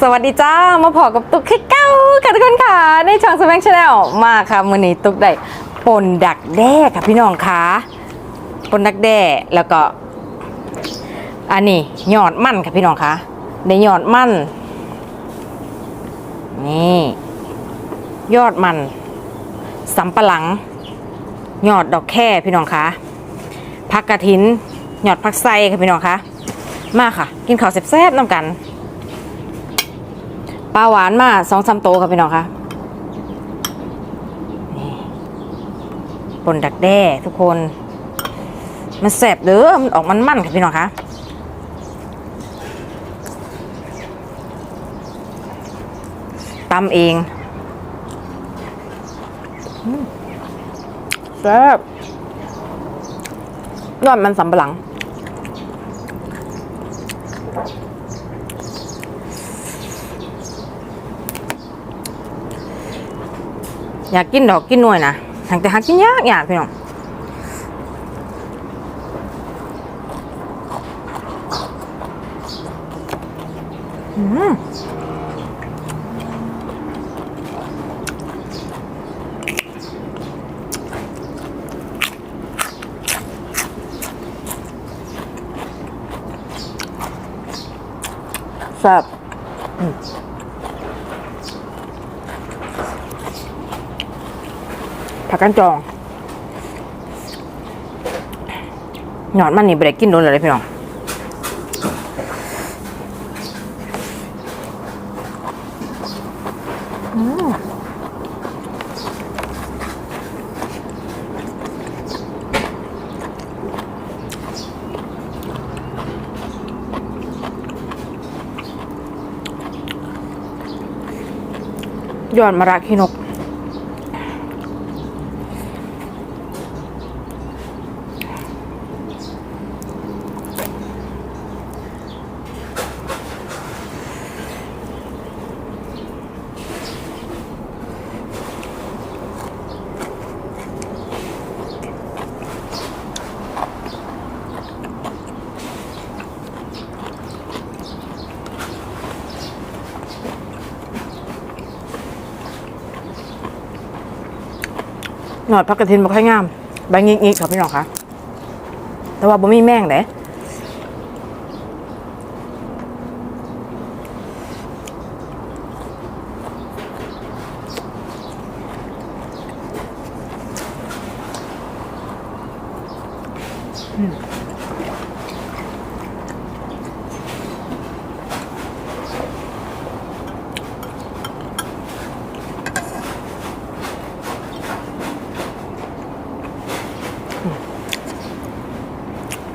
สวัสดีจ้า มาพอกับตุ๊กขี้เก้าค่ะทุกคนค่ะ ในช่องสมังชาแนลมาค่ะมือนี้ตุ๊กได้ปนดักแด้ค่ะพี่น้องค่ะปนดักแด้แล้วก็ อันนี้ยอดมันค่ะพี่น้องค่ะได้ยอดมันนี่ ยอดมันสำปะหลังยอดดอกแค่พี่น้องคะผักกระถินยอดผักไส้ค่ะพี่น้องคะมาค่ะ กินข้าวแซ่บๆน้ำกัน ปลาหวานมาสองสามโตค่ะพี่น้องคะนี่ปนดักแด้ทุกคน มันแสบเด้อมันออกมันมันค่ะพี่น้องคะตำเองแซ่บยอดมันสำปะหลัง อยากกินดอกกินหน่วยนะหากแต่หากินยากยากพี่น้องอืมแซ่บ ผักกันจองหยอดมันนี่ไปได้กินโดนเลยพี่น้องยอดมะระขี้นก หนอดพักกระเทียมบ่ค่อยงาม ใบงิกๆครับพี่น้องคะแต่ว่าบ่มีแม่งเด้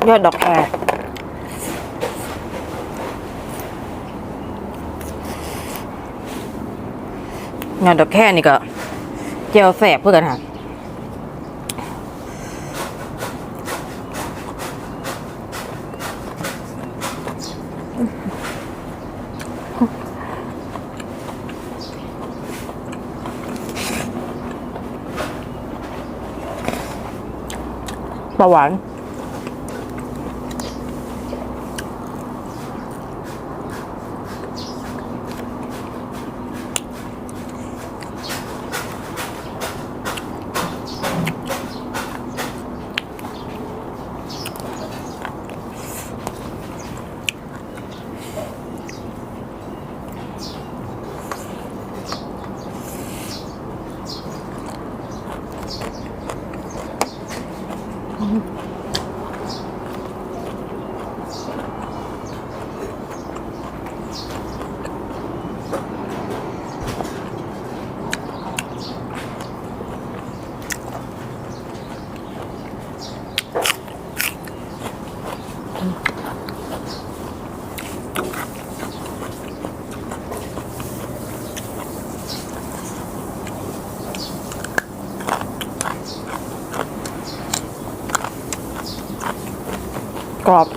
ยอดดอกแครยอดดอกแค่นี่ก็เจียวแสบเพื่อกันค่ะปลาหวาน กรอบ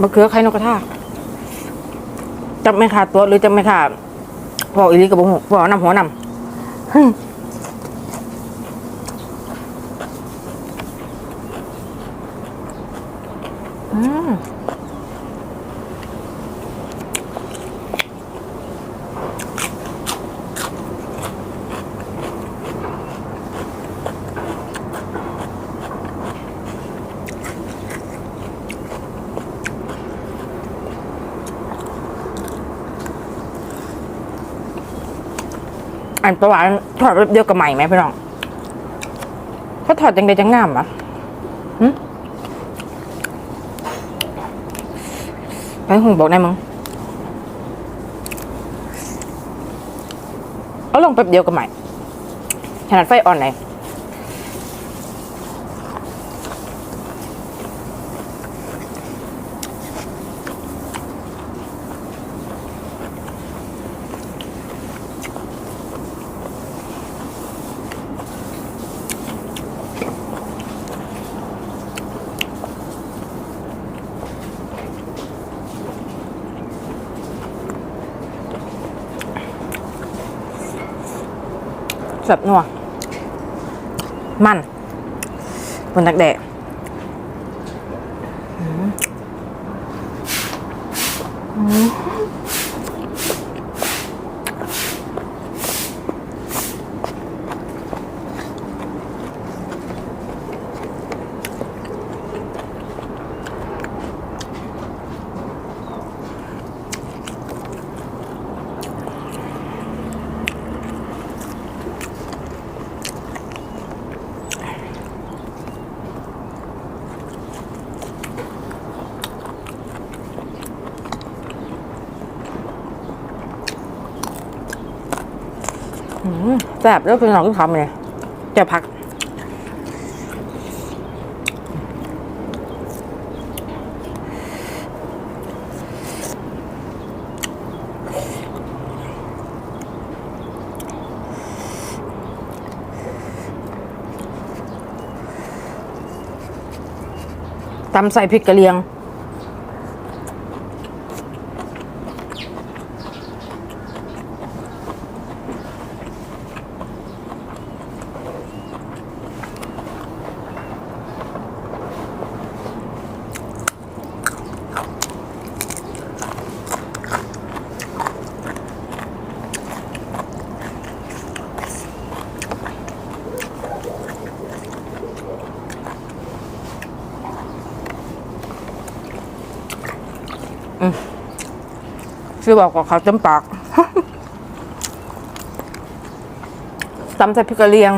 มะเขือไข่นกกระทาจะไม่ขาดตัวหรือจะไม่ขาดพออีลีกับหัวงพอนำหัวนำ嗯。Mm. อันประวัติถอดเดียวกับใหม่ไหมพี่น้องเขาถอดจังใดจังงามอะไปหุงบอกได้มั้งเอาลงแป๊บเดียวกับใหม่ขนาดไฟอ่อนไหน แบบนัว มันบนตักแดดอืม แซ่บแล้วเป็นหนองที่ทำเลยจะพักตำใส่พริกกระเลียง ชื่อบอกกับเขาเต็มปากตำใส่พริกกระเลียง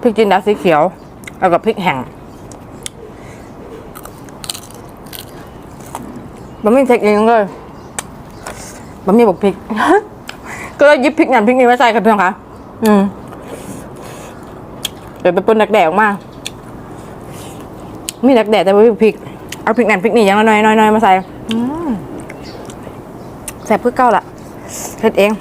พริกจินดาสีเขียว แล้วก็พริกแห้งบะหมี่เทคเองเลยบะหมี่บอกพริก ก็เลยยิบพริกนั่นพริกนี้มาใส่ครับพี่น้องคะอืมเดี๋ยวไปปนดักแดดออกมา มีดักแดดแต่ไม่มีพริก เอาพริกนั่นพริกนี่อยังละน้อยน้อยๆมาใส่ แสบเพื่อเก้าละเฮ็ดเอง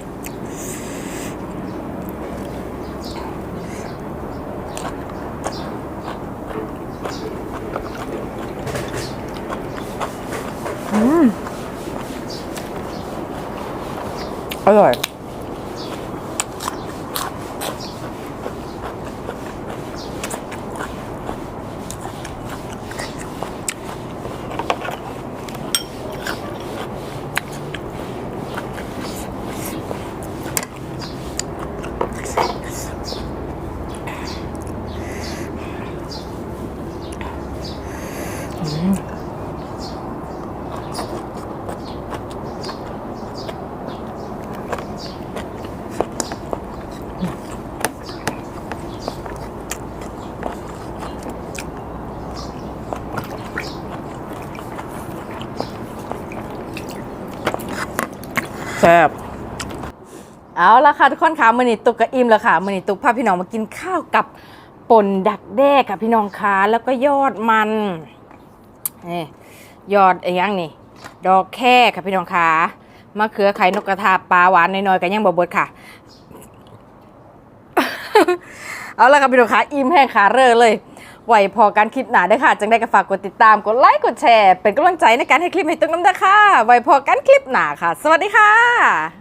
แซ่บเอาละค่ะทุกคนค่ะมือนี้ตุกกะอิ่มแล้วค่ะมือนี้ตุกพาพี่น้องมากินข้าวกับป่นดักแด้ค่ะพี่น้องคะแล้วก็ยอดมันนี่ยอดไอ้ยังนี่ ดอกแค่ค่ะพี่น้องคะมะเขือไข่นกกระทาปลาหวานน้อยๆกันยังบ่เบิดค่ะ เอาละค่ะพี่น้องคะอิ่มแห้งขาเร่อเลย ไหวพอการคลิปหนาได้อค่ะ จังได้ก็ฝากกดติดตาม กดไลค์ กดแชร์ เป็นกำลังใจในการให้คลิปให้ตึงน้ำได้อค่ะไหวพอการคลิปหนาค่ะ สวัสดีค่ะ